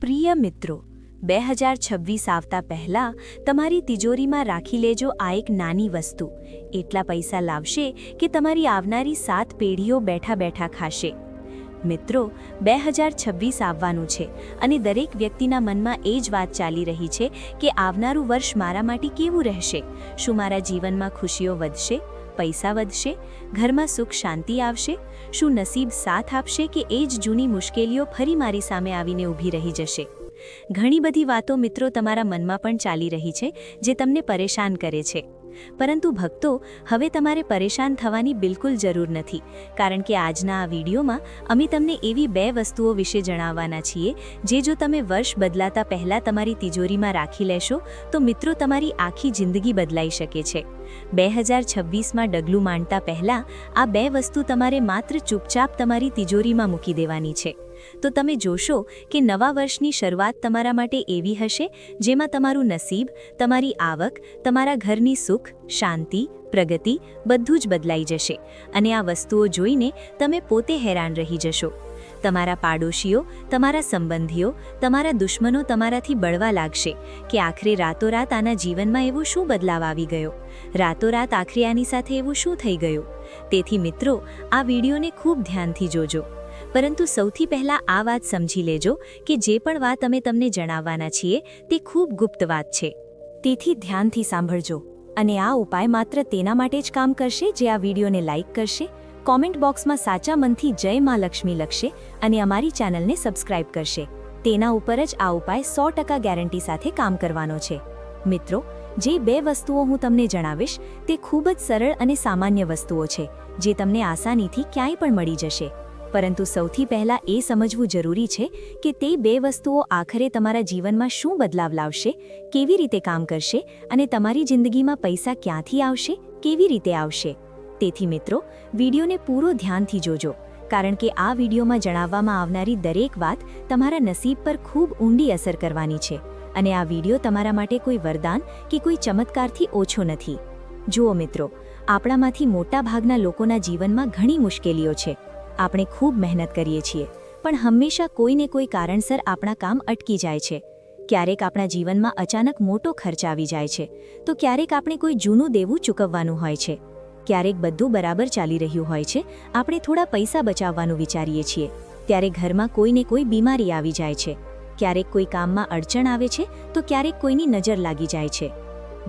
પ્રિય મિત્રો, બે હજાર છવ્વીસ આવતા પહેલાં તમારી તિજોરીમાં રાખી લેજો આ એક નાની વસ્તુ. એટલા પૈસા લાવશે કે તમારી આવનારી સાત પેઢીઓ બેઠા બેઠા ખાશે. મિત્રો, બે હજાર છવ્વીસ આવવાનું છે અને દરેક વ્યક્તિના મનમાં એ જ વાત ચાલી રહી છે કે આવનારું વર્ષ મારા માટે કેવું રહેશે? શું મારા જીવનમાં ખુશીઓ વધશે? પૈસા વધશે, ઘરમાં સુખ શાંતિ આવશે, શું નસીબ સાથ આપશે કે એ જ જૂની મુશ્કેલીઓ ફરી મારી સામે આવીને ઊભી રહી જશે? ઘણી બધી વાતો મિત્રો તમારા મનમાં પણ ચાલી રહી છે, જે તમને પરેશાન કરે છે. પરંતુ ભક્તો હવે તમારે પરેશાન થવાની બિલકુલ જરૂર નથી, કારણ કે આજના આ વિડીયોમાં અમે તમને એવી બે વસ્તુઓ વિશે જણાવવાના છીએ, જે જો તમે વર્ષ બદલાતા પહેલાં તમારી તિજોરીમાં રાખી લેશો, તો મિત્રો તમારી આખી જિંદગી બદલાઈ શકે છે. બે હજાર છવ્વીસમાં ડગલું માંડતા પહેલાં આ બે વસ્તુ તમારે માત્ર ચૂપચાપ તમારી તિજોરીમાં મૂકી દેવાની છે. તો તમે જોશો કે નવા વર્ષની શરૂઆત તમારા માટે એવી હશે, જેમાં તમારું નસીબ, તમારી આવક, તમારા ઘરની સુખ, શાંતિ, પ્રગતિ બધું જ બદલાઈ જશે. અને આ વસ્તુઓ જોઈને તમે પોતે હેરાન રહી જશો. તમારા પાડોશીઓ, તમારા સંબંધીઓ, તમારા દુશ્મનો તમારાથી બળવા લાગશે કે આખરે રાતોરાત આના જીવનમાં એવો શું બદલાવ આવી ગયો? રાતોરાત આખરે આની સાથે એવું શું થઈ ગયું? તેથી મિત્રો, આ વિડીયોને ખૂબ ધ્યાનથી જોજો. પરંતુ સૌથી પહેલાં આ વાત સમજી લેજો કે જે પણ વાત અમે તમને જણાવવાના છીએ, તે ખૂબ ગુપ્ત વાત છે. તેથી ધ્યાનથી સાંભળજો. અને આ ઉપાય માત્ર તેના માટે જ કામ કરશે જે આ વિડીયોને લાઇક કરશે, કોમેન્ટ બોક્સમાં સાચા મનથી જય માં લક્ષ્મી લખશે અને અમારી ચેનલને સબસ્ક્રાઇબ કરશે. તેના ઉપર જ આ ઉપાય સો ટકા ગેરંટી સાથે કામ કરવાનો છે. મિત્રો, જે બે વસ્તુઓ હું તમને જણાવીશ, તે ખૂબ જ સરળ અને સામાન્ય વસ્તુઓ છે, જે તમને આસાનીથી ક્યાંય પણ મળી જશે. પરંતુ સૌથી પહેલાં એ સમજવું જરૂરી છે કે તે બે વસ્તુઓ આખરે તમારા જીવનમાં શું બદલાવ લાવશે, કેવી રીતે કામ કરશે અને તમારી જિંદગીમાં પૈસા ક્યાંથી આવશે, કેવી રીતે આવશે. તેથી મિત્રો, વિડીયોને પૂરો ધ્યાનથી જોજો, કારણ કે આ વિડીયોમાં જણાવવામાં આવનારી દરેક વાત તમારા નસીબ પર ખૂબ ઊંડી અસર કરવાની છે અને આ વીડિયો તમારા માટે કોઈ વરદાન કે કોઈ ચમત્કારથી ઓછો નથી. જુઓ મિત્રો, આપણામાંથી મોટાભાગના લોકોના જીવનમાં ઘણી મુશ્કેલીઓ છે. આપણે ખૂબ મહેનત કરીએ છીએ, પણ હંમેશા કોઈને કોઈ કારણસર આપણા કામ અટકી જાય છે. ક્યારેક આપણા જીવનમાં અચાનક મોટો ખર્ચ આવી જાય છે, તો ક્યારેક આપણે કોઈ જૂનું દેવું ચૂકવવાનું હોય છે. ક્યારેક બધું બરાબર ચાલી રહ્યું હોય છે, આપણે થોડા પૈસા બચાવવાનું વિચારીએ છીએ, ત્યારે ઘરમાં કોઈને કોઈ બીમારી આવી જાય છે. ક્યારેક કોઈ કામમાં અડચણ આવે છે, તો ક્યારેક કોઈની નજર લાગી જાય છે.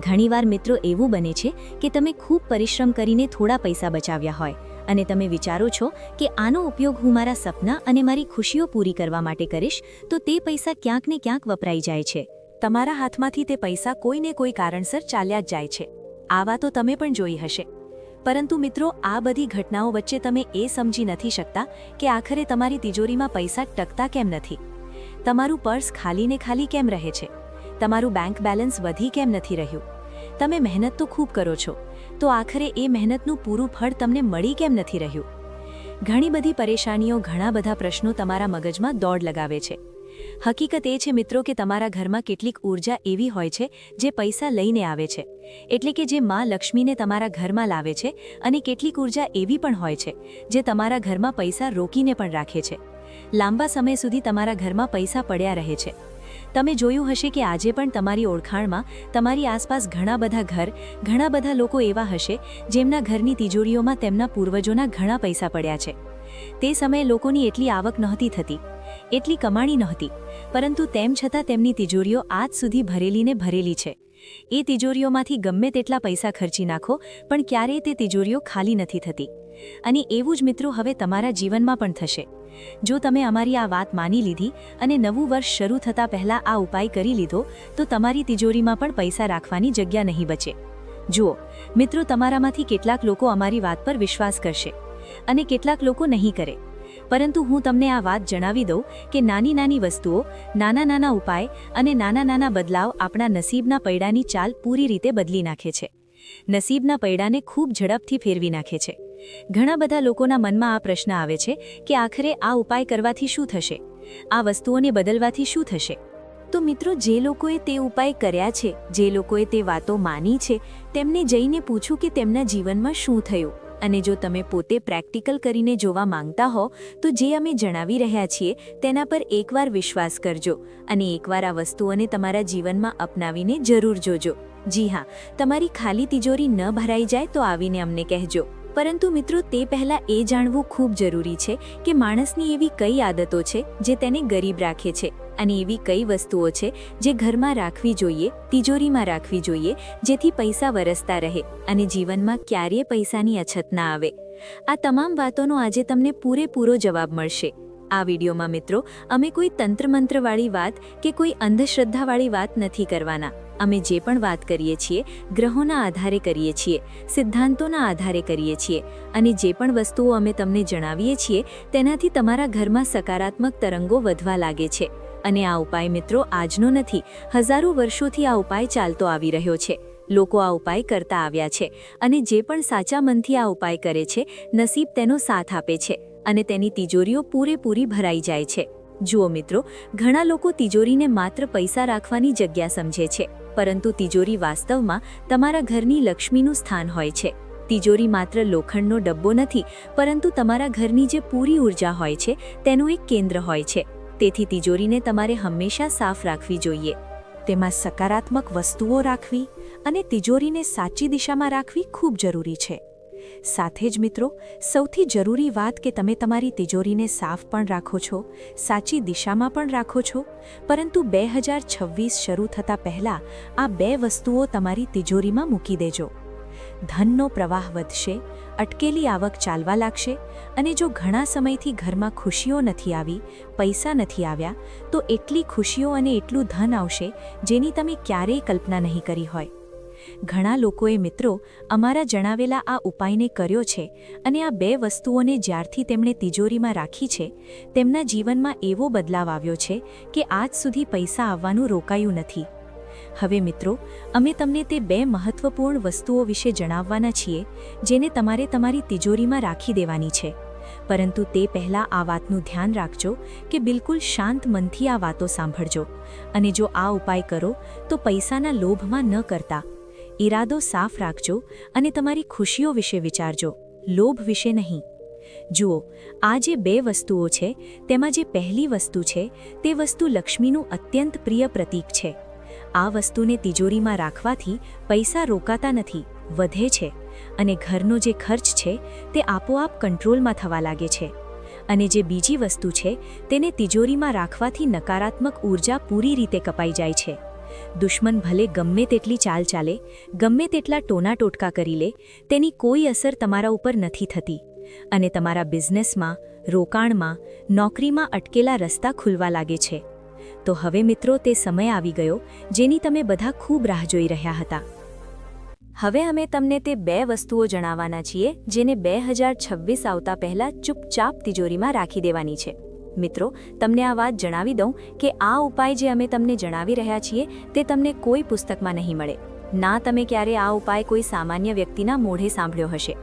ઘણીવાર મિત્રો એવું બને છે કે તમે ખૂબ પરિશ્રમ કરીને થોડા પૈસા બચાવ્યા હોય અને તમે વિચારો છો કે આનો ઉપયોગ હું મારા સપના અને મારી ખુશીઓ પૂરી કરવા માટે કરીશ, તો તે પૈસા ક્યાંક ને ક્યાંક વપરાઈ જાય છે. તમારા હાથમાંથી તે પૈસા કોઈને કોઈ કારણસર ચાલ્યા જ જાય છે. આવા તો તમે પણ જોઈ હશે. પરંતુ મિત્રો, આ બધી ઘટનાઓ વચ્ચે તમે એ સમજી નથી શકતા કે આખરે તમારી તિજોરીમાં પૈસા ટકતા કેમ નથી. તમારું પર્સ ખાલીને ખાલી કેમ રહે છે? તમારું બેંક બેલેન્સ વધી કેમ નથી રહ્યું? તમે મહેનત તો ખૂબ કરો છો. તો આખરે એ મહેનતનું પૂરું ફળ તમને મળી કેમ નથી રહ્યું? ઘણી બધી પરેશાનીઓ, ઘણા બધા પ્રશ્નો તમારા મગજમાં દોડ લગાવે છે. હકીકત એ છે મિત્રો કે તમારા ઘરમાં કેટલીક ઊર્જા એવી હોય છે જે પૈસા લઈને આવે છે. એટલે કે જે માં લક્ષ્મીને તમારા ઘરમાં લાવે છે અને કેટલીક ઊર્જા એવી પણ હોય છે જે તમારા ઘરમાં પૈસા રોકીને પણ રાખે છે. લાંબા સમય સુધી તમારા ઘરમાં પૈસા પડ્યા રહે છે. તમે જોયું હશે કે આજે પણ તમારી ઓળખાણમાં તમારી આસપાસ ઘણા બધા ઘર, ઘણા બધા લોકો એવા હશે જેમના ઘરની તિજોરીઓમાં તેમના પૂર્વજોના ઘણા પૈસા પડ્યા છે. તે સમયે લોકોની એટલી આવક નહોતી થતી, એટલી કમાણી નહોતી, પરંતુ તેમ છતાં તેમની તિજોરીઓ આજ સુધી ભરેલીને ભરેલી છે. એ તિજોરીઓમાંથી ગમે તેટલા પૈસા ખર્ચી નાખો, પણ ક્યારેય તે તિજોરીઓ ખાલી નથી થતી. અને એવું જ મિત્રો હવે તમારા જીવનમાં પણ થશે. જો તમે અમારી આ વાત માની લીધી અને નવું વર્ષ શરૂ થતાં પહેલાં આ ઉપાય કરી લીધો, તો તમારી તિજોરીમાં પણ પૈસા રાખવાની જગ્યા નહીં બચે. જુઓ, મિત્રો તમારામાંથી કેટલાક લોકો અમારી વાત પર વિશ્વાસ કરશે અને કેટલાક લોકો નહીં કરે. પરંતુ હું તમને આ વાત જણાવી દઉં કે નાની નાની વસ્તુઓ, નાના નાના ઉપાય અને નાના નાના બદલાવ આપણા નસીબના પૈડાની ચાલ પૂરી રીતે બદલી નાખે છે. નસીબના પૈડાને ખૂબ ઝડપથી ફેરવી નાખે છે. ઘણા બધા લોકોના મનમાં આ પ્રશ્ન આવે છે કે આખરે આ ઉપાય કરવાથી શું થશે? આ વસ્તુઓને બદલવાથી શું થશે? તો મિત્રો, જે લોકોએ તે ઉપાય કર્યા છે, જે લોકોએ તે વાતો માની છે, તેમને જઈને પૂછું કે તેમના જીવનમાં શું થયું. અને જો તમે પોતે પ્રેક્ટિકલ કરીને જોવા માંગતા હો, તો જે અમે જણાવી રહ્યા છીએ, તેના પર એકવાર વિશ્વાસ કરજો અને એકવાર આ વસ્તુઓને તમારા જીવનમાં અપનાવીને જરૂર જોજો. જી હા, તમારી ખાલી તિજોરી ન ભરાઈ જાય તો આવીને અમને કહેજો. પરંતુ મિત્રો તે પહેલાં એ જાણવું ખૂબ જરૂરી છે કે માણસની એવી કઈ આદતો છે જે તેને ગરીબ રાખે છે અને એવી કઈ વસ્તુઓ છે જે ઘરમાં રાખવી જોઈએ, તિજોરીમાં રાખવી જોઈએ, જેથી પૈસા વરસતા રહે અને જીવનમાં ક્યારેય પૈસાની અછત ના આવે. આ તમામ વાતોનો આજે તમને પૂરેપૂરો જવાબ મળશે. આ વિડીયોમાં મિત્રો, અમે કોઈ તંત્રમંત્રવાળી વાત કે કોઈ અંધશ્રદ્ધાવાળી વાત નથી કરવાના. અમે જે પણ વાત કરીએ છીએ, ગ્રહોના આધારે કરીએ છીએ, સિદ્ધાંતોના આધારે કરીએ છીએ અને જે પણ વસ્તુઓ અમે તમને જણાવીએ છીએ, તેનાથી તમારા ઘરમાં સકારાત્મક તરંગો વધવા લાગે છે. અને આ ઉપાય મિત્રો આજનો નથી, હજારો વર્ષોથી આ ઉપાય ચાલતો આવી રહ્યો છે. લોકો આ ઉપાય કરતા આવ્યા છે અને જે પણ સાચા મનથી આ ઉપાય કરે છે, નસીબ તેનો સાથ આપે છે. અને તેની તિજોરીઓ પૂરેપૂરી ભરાઈ જાય છે. જુઓ મિત્રો, ઘણા લોકો તિજોરીને માત્ર પૈસા રાખવાની જગ્યા સમજે છે, પરંતુ તિજોરી વાસ્તવમાં તમારા ઘરની લક્ષ્મીનું સ્થાન હોય છે. તિજોરી માત્ર લોખંડનો ડબ્બો નથી, પરંતુ તમારા ઘરની જે પૂરી ઊર્જા હોય છે, તેનું એક કેન્દ્ર હોય છે. તેથી તિજોરીને તમારે હંમેશા સાફ રાખવી જોઈએ. તેમાં સકારાત્મક વસ્તુઓ રાખવી અને તિજોરીને સાચી દિશામાં રાખવી ખૂબ જરૂરી છે. સાથે જ મિત્રો, સૌથી જરૂરી વાત કે તમે તમારી તિજોરીને સાફ પણ રાખો છો, સાચી દિશામાં પણ રાખો છો, પરંતુ બે હજાર છવ્વીસ શરૂ થતાં પહેલાં આ બે વસ્તુઓ તમારી તિજોરીમાં મૂકી દેજો. ધનનો પ્રવાહ વધશે, અટકેલી આવક ચાલવા લાગશે, અને જો ઘણા સમયથી ઘરમાં ખુશીઓ નથી આવી, પૈસા નથી આવ્યા, તો એટલી ખુશીઓ અને એટલું ધન આવશે, જેની તમે ક્યારેય કલ્પના નહીં કરી હોય. ઘણા લોકોએ મિત્રો અમારા જણાવેલા આ ઉપાયને કર્યો છે અને આ બે વસ્તુઓને જ્યારથી તેમણે તિજોરીમાં રાખી છે, તેમના જીવનમાં એવો બદલાવ આવ્યો છે કે આજ સુધી પૈસા આવવાનું રોકાયું નથી. હવે મિત્રો, અમે તમને તે બે મહત્વપૂર્ણ વસ્તુઓ વિશે જણાવવાના છીએ, જેને તમારે તમારી તિજોરીમાં રાખી દેવાની છે. પરંતુ તે પહેલાં આ વાતનું ધ્યાન રાખજો કે બિલકુલ શાંત મનથી આ વાતો સાંભળજો અને જો આ ઉપાય કરો, તો પૈસાના લોભમાં ન કરતા. ઈરાદો સાફ રાખજો અને તમારી ખુશીઓ વિશે વિચારજો. લોભ વિશે નહીં. જુઓ, આ જે બે વસ્તુઓ છે, તેમાં જે પહેલી વસ્તુ છે, તે વસ્તુ લક્ષ્મીનું અત્યંત પ્રિય પ્રતીક છે. આ વસ્તુને તિજોરીમાં રાખવાથી પૈસા રોકાતા નથી, વધે છે અને ઘરનો જે ખર્ચ છે, તે આપોઆપ કંટ્રોલમાં થવા લાગે છે. અને જે બીજી વસ્તુ છે, તેને તિજોરીમાં રાખવાથી નકારાત્મક ઊર્જા પૂરી રીતે કપાઈ જાય છે. દુશ્મન ભલે ગમે તેટલી ચાલ ચાલે, ગમે તેટલા ટોના ટોટકા કરી લે, તેની કોઈ અસર તમારા ઉપર નથી થતી. અને તમારા બિઝનેસમાં, રોકાણમાં, નોકરીમાં અટકેલા રસ્તા ખુલવા લાગે છે. તો હવે મિત્રો તે સમય આવી ગયો, જેની તમે બધા ખૂબ રાહ જોઈ રહ્યા હતા. હવે અમે તમને તે બે વસ્તુઓ જણાવવાના છીએ, જેને બે હજાર છવ્વીસ આવતા પહેલાં ચૂપચાપ તિજોરીમાં રાખી દેવાની છે. મિત્રો, તમને આ વાત જણાવી દઉં કે આ ઉપાય જે અમે તમને જણાવી રહ્યા છીએ તે તમને કોઈ પુસ્તકમાં નહીં મળે. ના તમે ક્યારે આ ઉપાય કોઈ સામાન્ય વ્યક્તિના મોઢે સાંભળ્યો હશે.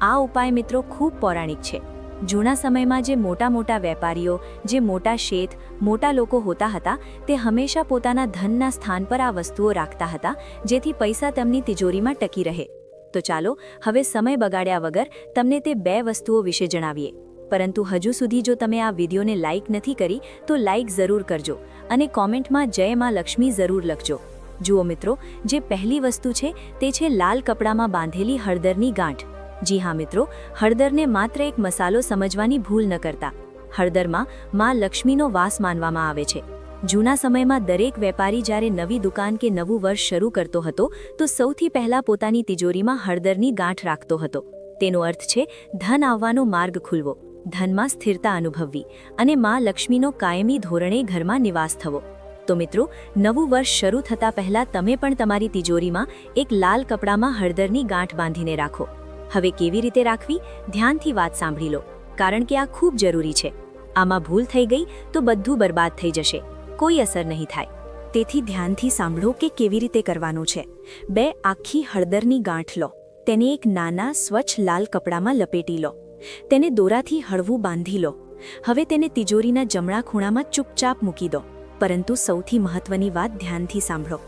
આ ઉપાય મિત્રો ખૂબ પૌરાણિક છે. જૂના સમયમાં જે મોટા મોટા વેપારીઓ, જે મોટા શેઠ, મોટા લોકો હોતા હતા, તે હંમેશા પોતાના ધનના સ્થાન પર આ વસ્તુઓ રાખતા હતા, જેથી પૈસા તેમની તિજોરીમાં ટકી રહે. તો ચાલો, હવે સમય બગાડ્યા વગર તમને તે બે વસ્તુઓ વિશે જણાવીએ. પરંતુ હજુ સુધી જો તમે આ વિડીયોને લાઇક નથી કરી, તો લાઇક જરૂર કરજો અને કોમેન્ટમાં જય માં લક્ષ્મી જરૂર લખજો. જુઓ મિત્રો, જે પહેલી વસ્તુ છે તે છે લાલ કપડામાં બાંધેલી હળદરની ગાંઠ. જી હા મિત્રો, હળદરને માત્ર એક મસાલો સમજવાની ભૂલ ન કરતા. હળદરમાં માં લક્ષ્મીનો વાસ માનવામાં આવે છે. જૂના સમયમાં દરેક વેપારી જ્યારે નવી દુકાન કે નવું વર્ષ શરૂ કરતો હતો, તો સૌથી પહેલા પોતાની તિજોરીમાં હળદરની ગાંઠ રાખતો હતો. તેનો અર્થ છે, ધન આવવાનો માર્ગ ખુલવો. ધનમાં સ્થિરતા અનુભવવી અને માં લક્ષ્મીનો કાયમી ધોરણે ઘરમાં નિવાસ થવો. તો મિત્રો, નવું વર્ષ શરૂ થતાં પહેલાં તમે પણ તમારી તિજોરીમાં એક લાલ કપડામાં હળદરની ગાંઠ બાંધીને રાખો. હવે કેવી રીતે રાખવી? ધ્યાનથી વાત સાંભળી લો, કારણ કે આ ખૂબ જરૂરી છે. આમાં ભૂલ થઈ ગઈ તો બધું બરબાદ થઈ જશે. કોઈ અસર નહીં થાય. તેથી ધ્યાનથી સાંભળો કે કેવી રીતે કરવાનું છે. બે, આખી હળદરની ગાંઠ લો. તેને એક નાના, સ્વચ્છ લાલ કપડામાં લપેટી લો. તેને દોરાથી હળવું બાંધી લો. હવે તેને તિજોરીના જમણા ખૂણામાં ચૂપચાપ મૂકી દો. પરંતુ સૌથી મહત્વની વાત ધ્યાનથી સાંભળો.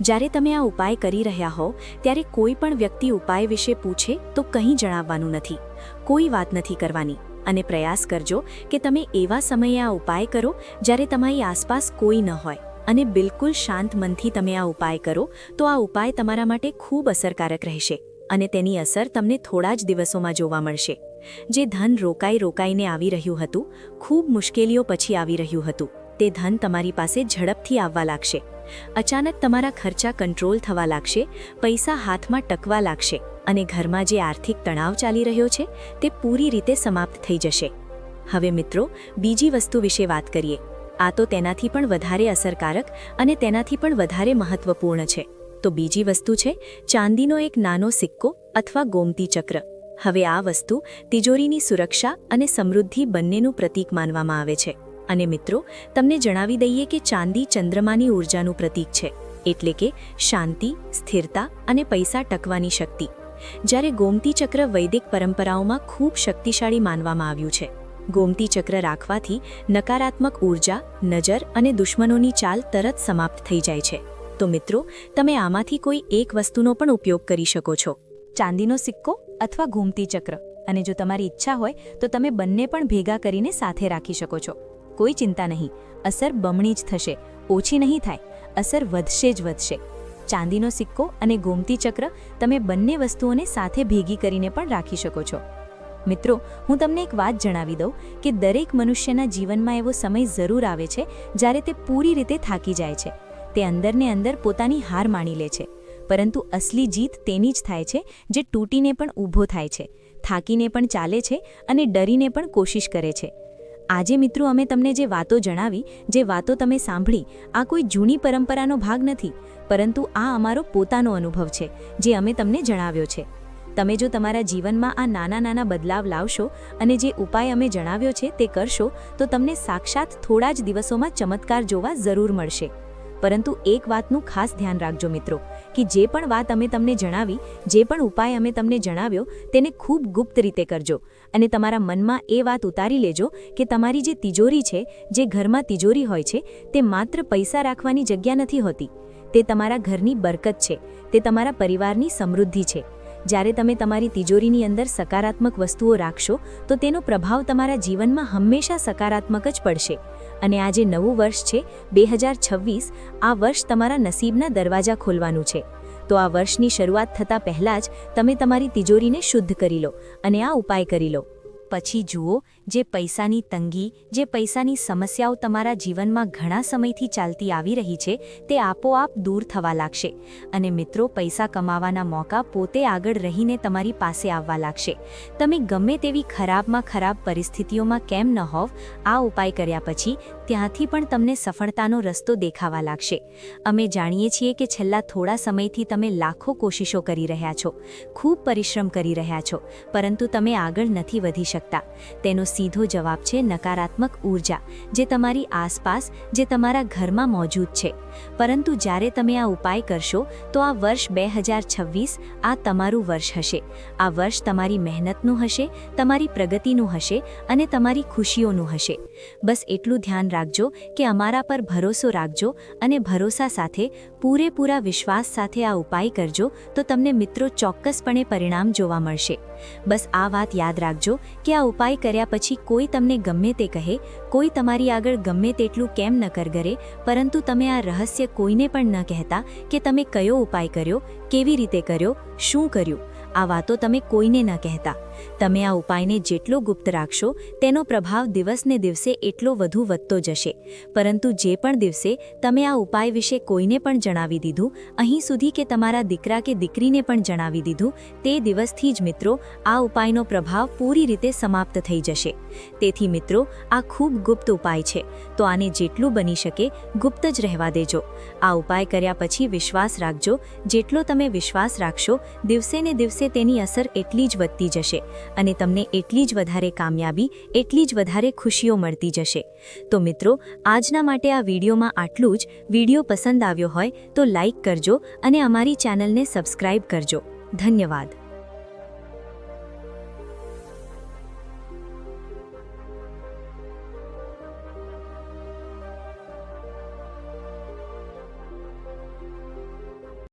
જ્યારે તમે આ ઉપાય કરી રહ્યા હો, ત્યારે કોઈ પણ વ્યક્તિ ઉપાય વિશે પૂછે તો કંઈ જણાવવાનું નથી. કોઈ વાત નથી કરવાની. અને પ્રયાસ કરજો કે તમે એવા સમયે આ ઉપાય કરો જ્યારે તમારી આસપાસ કોઈ ન હોય. અને બિલકુલ શાંત મનથી તમે આ ઉપાય કરો તો આ ઉપાય તમારા માટે ખૂબ અસરકારક રહેશે અને તેની અસર તમને થોડા જ દિવસોમાં જોવા મળશે. જે ધન રોકાઈ રોકાઈને આવી રહ્યું હતું, ખૂબ મુશ્કેલીઓ પછી આવી રહ્યું હતું. તે ધન તમારી પાસે ઝડપથી આવવા લાગશે. અચાનક તમારા ખર્ચા કંટ્રોલ થવા લાગશે, પૈસા હાથમાં ટકવા લાગશે અને ઘરમાં જે આર્થિક તણાવ ચાલી રહ્યો છે, તે પૂરી રીતે સમાપ્ત થઈ જશે. હવે મિત્રો, બીજી વસ્તુ વિશે વાત કરીએ. આ તો તેનાથી પણ વધારે અસરકારક અને તેનાથી પણ વધારે મહત્વપૂર્ણ છે. તો બીજી વસ્તુ છે, ચાંદીનો એક નાનો સિક્કો અથવા ગોમતી ચક્ર. હવે આ વસ્તુ તિજોરીની સુરક્ષા અને સમૃદ્ધિ બંનેનું પ્રતીક માનવામાં આવે છે. અને મિત્રો, તમને જણાવી દઈએ કે ચાંદી ચંદ્રમાની ઊર્જાનું પ્રતીક છે, એટલે કે શાંતિ, સ્થિરતા અને પૈસા ટકવાની શક્તિ. જ્યારે ગોમતી ચક્ર વૈદિક પરંપરાઓમાં ખૂબ શક્તિશાળી માનવામાં આવ્યું છે. ગોમતી ચક્ર રાખવાથી નકારાત્મક ઊર્જા નજર અને દુશ્મનોની ચાલ તરત સમાપ્ત થઈ જાય છે. તો મિત્રો, તમે આમાંથી કોઈ એક વસ્તુનો પણ ઉપયોગ કરી શકો છો. ચાંદીનો સિક્કો અથવા ઘૂમતી ચક્ર. અને જો તમારી ઈચ્છા હોય, તો તમે બંને પણ ભેગા કરીને સાથે રાખી શકો છો. કોઈ ચિંતા નહીં. અસર બમણી જ થશે. ઓછી નહીં થાય. અસર વધશે જ વધશે. ચાંદીનો સિક્કો અને ગોમતી ચક્ર તમે બંને વસ્તુઓને સાથે ભેગી કરીને પણ રાખી શકો છો. મિત્રો, હું તમને એક વાત જણાવી દઉં કે દરેક મનુષ્યના જીવનમાં એવો સમય જરૂર આવે છે, જ્યારે તે પૂરી રીતે થાકી જાય છે. તે અંદરને અંદર પોતાની હાર માણી લે છે. પરંતુ અસલી જીત તેની જ થાય છે, જે તૂટીને પણ ઊભો થાય છે, થાકીને પણ ચાલે છે અને ડરીને પણ કોશિશ કરે છે. આજે મિત્રો અમે તમને જે વાતો જણાવી, જે વાતો તમે સાંભળી, આ કોઈ જૂની પરંપરાનો ભાગ નથી, પરંતુ આ અમારો પોતાનો અનુભવ છે, જે અમે તમને જણાવ્યો છે. તમે જો તમારા જીવનમાં આ નાના નાના બદલાવ લાવશો અને જે ઉપાય અમે જણાવ્યો છે તે કરશો, તો તમને સાક્ષાત થોડા જ દિવસોમાં ચમત્કાર જોવા જરૂર મળશે. પરંતુ એક વાતનું ખાસ ધ્યાન રાખજો મિત્રો, કે જે પણ વાત અમે તમને જણાવી, જે પણ ઉપાય અમે તમને જણાવ્યો, તેને ખૂબ ગુપ્ત રીતે કરજો. અને તમારા મનમાં એ વાત ઉતારી લેજો કે તમારી જે તિજોરી છે, જે ઘરમાં તિજોરી હોય છે, તે માત્ર પૈસા રાખવાની જગ્યા નથી હોતી. તે તમારા ઘરની બરકત છે, તે તમારા પરિવારની સમૃદ્ધિ છે. જ્યારે તમે તમારી તિજોરીની અંદર સકારાત્મક વસ્તુઓ રાખશો, તો તેનો પ્રભાવ તમારા જીવનમાં હંમેશા સકારાત્મક જ પડશે. અને આજે નવું વર્ષ છે, બે હજાર છવ્વીસ, આ વર્ષ તમારા નસીબના દરવાજા ખોલવાનું છે. તો આ વર્ષની શરૂઆત થતાં પહેલાં જ તમે તમારી તિજોરીને શુદ્ધ કરી લો અને આ ઉપાય કરી લો. પછી જુઓ જે પૈસાની તંગી, જે પૈસાની સમસ્યાઓ તમારા જીવનમાં ઘણા સમયથી ચાલતી આવી રહી છે, તે આપોઆપ દૂર થવા લાગશે. અને મિત્રો, પૈસા કમાવાના મોકા પોતે આગળ રહીને તમારી પાસે આવવા લાગશે. તમે ગમે તેવી ખરાબમાં ખરાબ પરિસ્થિતિઓમાં કેમ ન હોવ, આ ઉપાય કર્યા પછી ત્યાંથી પણ તમને સફળતાનો રસ્તો દેખાવા લાગશે. અમે જાણીએ છીએ કે છેલ્લા થોડા સમયથી તમે લાખો કોશિશો કરી રહ્યા છો, ખૂબ પરિશ્રમ કરી રહ્યા છો, પરંતુ તમે આગળ નથી વધી શકતા. તેનો સીધો જવાબ છે નકારાત્મક ઊર્જા જે તમારી આસપાસ, જે તમારા ઘરમાં મોજૂદ છે. પરંતુ જ્યારે તમે આ ઉપાય કરશો, તો આ વર્ષ બે હજાર છવ્વીસ આ તમારું વર્ષ હશે. આ વર્ષ તમારી મહેનતનું હશે, તમારી પ્રગતિનું હશે અને તમારી ખુશીઓનું હશે. બસ એટલું ધ્યાન રાખજો કે અમારા પર ભરોસો રાખજો અને ભરોસા સાથે, પૂરેપૂરા વિશ્વાસ સાથે આ ઉપાય કરજો તો તમને મિત્રો ચોક્કસપણે પરિણામ જોવા મળશે. બસ આ વાત યાદ રાખજો કે આ ઉપાય કર્યા પછી કોઈ તમને ગમે તે કહે, કોઈ તમારી આગળ ગમે તેટલું કેમ ન કરગરે, પરંતુ તમે આ રહસ્ય કોઈને પણ ન કહેતા કે તમે કયો ઉપાય કર્યો, કેવી રીતે કર્યો, શું કર્યું. આ વાતો તમે કોઈને ન કહેતા. તમે આ ઉપાયને જેટલો ગુપ્ત રાખશો, તેનો પ્રભાવ દિવસને દિવસે એટલો વધુ વધતો જશે. પરંતુ જે પણ દિવસે તમે આ ઉપાય વિશે કોઈને પણ જણાવી દીધું, અહીં સુધી કે તમારા દીકરા કે દીકરીને પણ જણાવી દીધું, તે દિવસથી જ મિત્રો, આ ઉપાયનો પ્રભાવ પૂરી રીતે સમાપ્ત થઈ જશે. તેથી મિત્રો, આ ખૂબ ગુપ્ત ઉપાય છે. તો આને જેટલું બની શકે, ગુપ્ત જ રહેવા દેજો. આ ઉપાય કર્યા પછી વિશ્વાસ રાખજો. જેટલો તમે વિશ્વાસ રાખશો, દિવસે ને દિવસે તેની અસર એટલી જ વધતી જશે. અને તમને એટલી જ વધારે કામયાબી, એટલી જ વધારે ખુશીઓ મળતી જશે. તો મિત્રો, આજના માટે આ વિડીયોમાં આટલું જ. વીડિયો પસંદ આવ્યો હોય તો લાઇક કરજો અને અમારી ચેનલને સબસ્ક્રાઇબ કરજો. ધન્યવાદ.